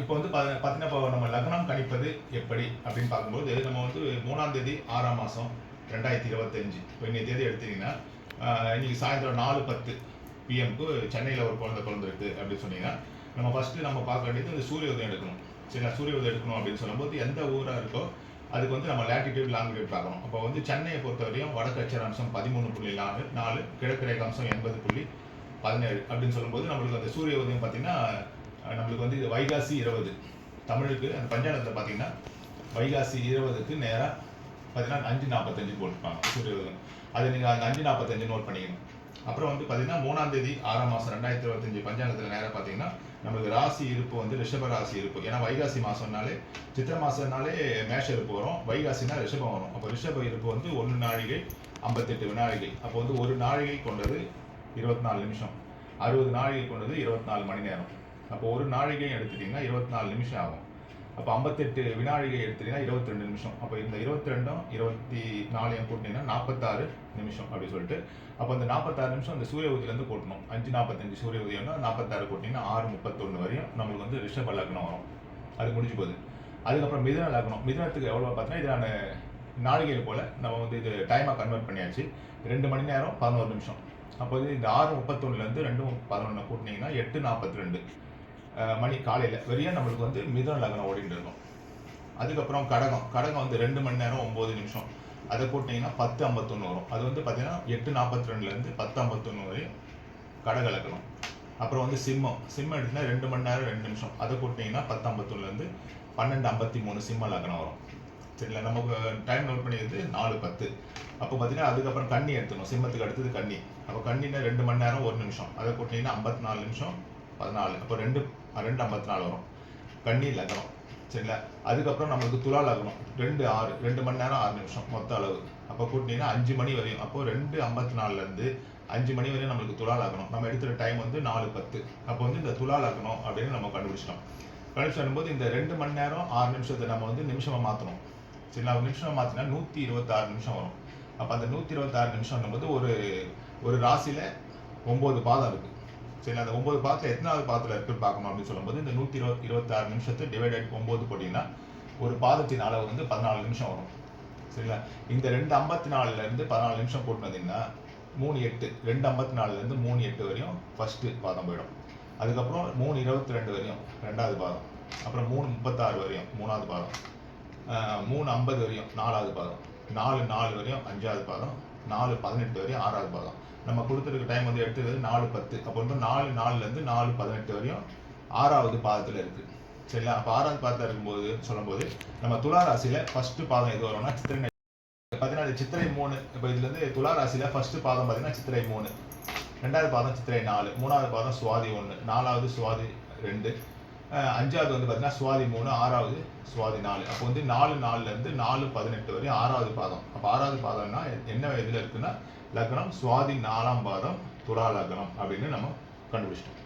இப்போ வந்து பார்த்தீங்கன்னா இப்போ நம்ம லக்னம் கணிப்பது எப்படி அப்படின்னு பார்க்கும்போது நம்ம வந்து மூணாம் தேதி ஆறாம் மாதம் ரெண்டாயிரத்தி இருபத்தஞ்சு. இப்போ இன்னைக்கு தேதி எடுத்தீங்கன்னா இன்னைக்கு சாயந்தரம் நாலு பத்து பிஎம்க்கு சென்னையில் ஒரு குழந்தை பிறந்திருக்கு அப்படின்னு சொன்னீங்கன்னா நம்ம ஃபஸ்ட்டு நம்ம பார்க்க வேண்டியது இந்த சூரிய உதயம் எடுக்கணும். சரிங்களா? சூரிய உதயம் எடுக்கணும் அப்படின்னு சொல்லும்போது எந்த ஊராக இருக்கோ அதுக்கு வந்து நம்ம லேட்டிடியூட் லாங்கிடியூட் பார்க்கணும். அப்போ வந்து சென்னையை பொறுத்தவரையும் வடக்கு அச்சராம்சம் பதிமூணு புள்ளி நாலு நாலு கிழக்கு ரேகாம்சம் எண்பது புள்ளி பதினேழு அப்படின்னு சொல்லும்போது நம்மளுக்கு அந்த சூரிய உதயம் பார்த்தீங்கன்னா நம்மளுக்கு வந்து இது வைகாசி இருபது. தமிழுக்கு அந்த பஞ்சாங்கத்தில் பார்த்தீங்கன்னா வைகாசி இருபதுக்கு நேராக பார்த்தீங்கன்னா அஞ்சு நாற்பத்தஞ்சு போட்டிருப்பாங்க. சூரிய அதை நீங்கள் அந்த அஞ்சு நாற்பத்தஞ்சு நோட் பண்ணிக்கணும். அப்புறம் வந்து பார்த்தீங்கன்னா மூணாம் தேதி ஆறாம் மாதம் ரெண்டாயிரத்தி இருபத்தஞ்சு பஞ்சாங்கத்தில் நேராக பார்த்தீங்கன்னா நம்மளுக்கு ராசி இருப்பு வந்து ரிஷப ராசி இருப்பு. ஏன்னா வைகாசி மாதம்னாலே சித்திரை மாதம்னாலே மேஷ இருப்பு வரும். வைகாசினா ரிஷபம் வரும். அப்போ ரிஷப இருப்பு வந்து ஒன்று நாழிகை ஐம்பத்தெட்டு வினாழிகை அப்போ வந்து ஒரு நாழிகை கொண்டது இருபத்தி நாலு நிமிஷம். அறுபது நாழிகை கொண்டது இருபத்தி நாலு மணி நேரம். அப்போ ஒரு நாழிகை எடுத்துட்டிங்கன்னா இருபத்தி நாலு நிமிஷம் ஆகும். அப்போ ஐம்பத்தெட்டு வினாழிகை எடுத்துட்டீங்கன்னா இருபத்தி ரெண்டு நிமிஷம். அப்போ இந்த இருபத்தி ரெண்டும் இருபத்தி நாலையும் கூட்டினீங்கன்னா நாற்பத்தாறு நிமிஷம் அப்படின்னு சொல்லிட்டு. அப்போ அந்த நாற்பத்தாறு நிமிஷம் அந்த சூரிய உதயிலேருந்து கூட்டணும் அஞ்சு நாற்பத்தஞ்சு சூரிய உதயம்னா நாற்பத்தாறு கூட்டிங்கன்னா ஆறு முப்பத்தொன்று வரையும் நம்மளுக்கு வந்து ரிஷப லக்னம் வரும். அது முடிஞ்சு போகுது. அதுக்கப்புறம் மிதுன லக்னம். மிதுனத்துக்கு எவ்வளோ பார்த்தீங்கன்னா இதான நாளிகையில் போல் நம்ம வந்து இது டைமாக கன்வெர்ட் பண்ணியாச்சு. ரெண்டு மணி நேரம் பதினோரு நிமிஷம். அப்போ வந்து இந்த ஆறு முப்பத்தொன்னுலேருந்து ரெண்டு பதினொன்று கூட்டினீங்கன்னா எட்டு நாற்பத்தி ரெண்டு மணி காலையில் வெறியா நம்மளுக்கு வந்து மிதுன லக்னம் ஓடிட்டு இருக்கும். அதுக்கப்புறம் கடகம். கடகம் வந்து ரெண்டு மணி நேரம் ஒம்பது நிமிஷம். அதை கூட்டிங்கன்னா பத்து ஐம்பத்தொன்று வரும். அது வந்து பார்த்தீங்கன்னா எட்டு நாற்பத்தி ரெண்டுலேருந்து பத்து ஐம்பத்தொன்று வரையும் கடக லக்னம். அப்புறம் வந்து சிம்மம். சிம்மம் எடுத்தீங்கன்னா ரெண்டு மணி நேரம் ரெண்டு நிமிஷம். அதை கூட்டிங்கன்னா பத்து ஐம்பத்தொன்னுலேருந்து பன்னெண்டு ஐம்பத்தி மூணு சிம்ம லக்னம் வரும். சரிங்களா? நமக்கு டைம் நோட் பண்ணியது நாலு பத்து. அப்போ பார்த்தீங்கன்னா அதுக்கப்புறம் கண்ணி எடுத்துக்கணும். சிம்மத்துக்கு அடுத்தது கண்ணி அப்போ கண்ணினா ரெண்டு மணி நேரம் ஒரு நிமிஷம். அதை கூட்டிங்கன்னா ஐம்பத்தி நாலு நிமிஷம் பதினாலு அப்போ ரெண்டு ரெண்டு ஐம்பத்தி நாலு வரும். கன்னி லக்னம் சரிங்களா? அதுக்கப்புறம் நம்மளுக்கு துலா லக்னம் ரெண்டு ஆறு ரெண்டு மணி நேரம் ஆறு நிமிஷம் மொத்த அளவு. அப்போ கூட்டினீங்கன்னா அஞ்சு மணி வரையும். அப்போ ரெண்டு ஐம்பத்தி நாலுலேருந்து அஞ்சு மணி வரையும் நம்மளுக்கு துலா லக்னம். நம்ம எடுத்துகிற டைம் வந்து நாலு பத்து. அப்போ வந்து இந்த துலா லக்னம் அப்படின்னு நம்ம கண்டுபிடிச்சிட்டோம். கண்டுபிடிச்சு போது இந்த ரெண்டு மணி நேரம் ஆறு நிமிஷத்தை நம்ம வந்து நிமிஷமாக மாற்றணும் சரிங்களா? ஒரு நிமிஷமாக மாற்றினா நூற்றி இருபத்தாறு நிமிஷம் வரும். அப்போ அந்த நூற்றி இருபத்தாறு நிமிஷம் போது ஒரு ஒரு ராசியில் ஒம்பது பாதம் இருக்குது சரி அந்த ஒன்பது பாதத்தில் எத்தனாவது பாதத்தில் இருக்குன்னு பார்க்கணும் அப்படின்னு சொல்லும்போது இந்த நூற்றி இருபது இருபத்தாறு நிமிஷத்தை டிவைடட் ஒம்பது போட்டிங்கன்னா ஒரு பாதத்தின் அளவு வந்து பதினாலு நிமிஷம் வரும். சரிங்களா? இந்த ரெண்டு ஐம்பத்தி நாலுலேருந்து பதினாலு நிமிஷம் போட்டு வந்தீங்கன்னா மூணு எட்டு ரெண்டு ஐம்பத்தி நாலுலேருந்து மூணு எட்டு வரையும் ஃபஸ்ட்டு பாதம் போயிடும். அதுக்கப்புறம் மூணு இருபத்தி ரெண்டு வரையும் ரெண்டாவது பாதம். அப்புறம் மூணு முப்பத்தாறு வரையும் மூணாவது பாதம். மூணு ஐம்பது வரையும் நாலாவது பாதம். நாலு நாலு வரையும் அஞ்சாவது பாதம். நாலு பதினெட்டு வரையும் ஆறாவது பாதம். நம்ம கொடுத்துருக்க டைம் வந்து எடுத்தது நாலு பத்து. அப்போ வந்து நாலு நாலுலேருந்து நாலு பதினெட்டு வரையும் ஆறாவது பாதத்தில் இருக்குது சரிங்களா? அப்போ ஆறாவது பாதத்தில் இருக்கும்போது சொல்லும்போது நம்ம துலா ராசியில் ஃபஸ்ட்டு பாதம் எது வரும்னா சித்திரை பார்த்தீங்கன்னா சித்திரை மூணு. இப்போ இதுலேருந்து துலா ராசியில் ஃபஸ்ட்டு பாதம் பார்த்தீங்கன்னா சித்திரை மூணு. ரெண்டாவது பாதம் சித்திரை நாலு. மூணாவது பாதம் சுவாதி ஒன்று நாலாவது சுவாதி ரெண்டு. அஞ்சாவது வந்து பார்த்தீங்கன்னா சுவாதி மூணு ஆறாவது சுவாதி நாலு. அப்போ வந்து நாலு நாலுலேருந்து நாலு பதினெட்டு வரையும் ஆறாவது பாதம். அப்போ ஆறாவது பாதம்னா என்ன இதில் இருக்குன்னா லக்னம் சுவாதி நாலாம் பாதம் துலா லக்னம் அப்படின்னு நம்ம கண்டுபிடிச்சிட்டோம்.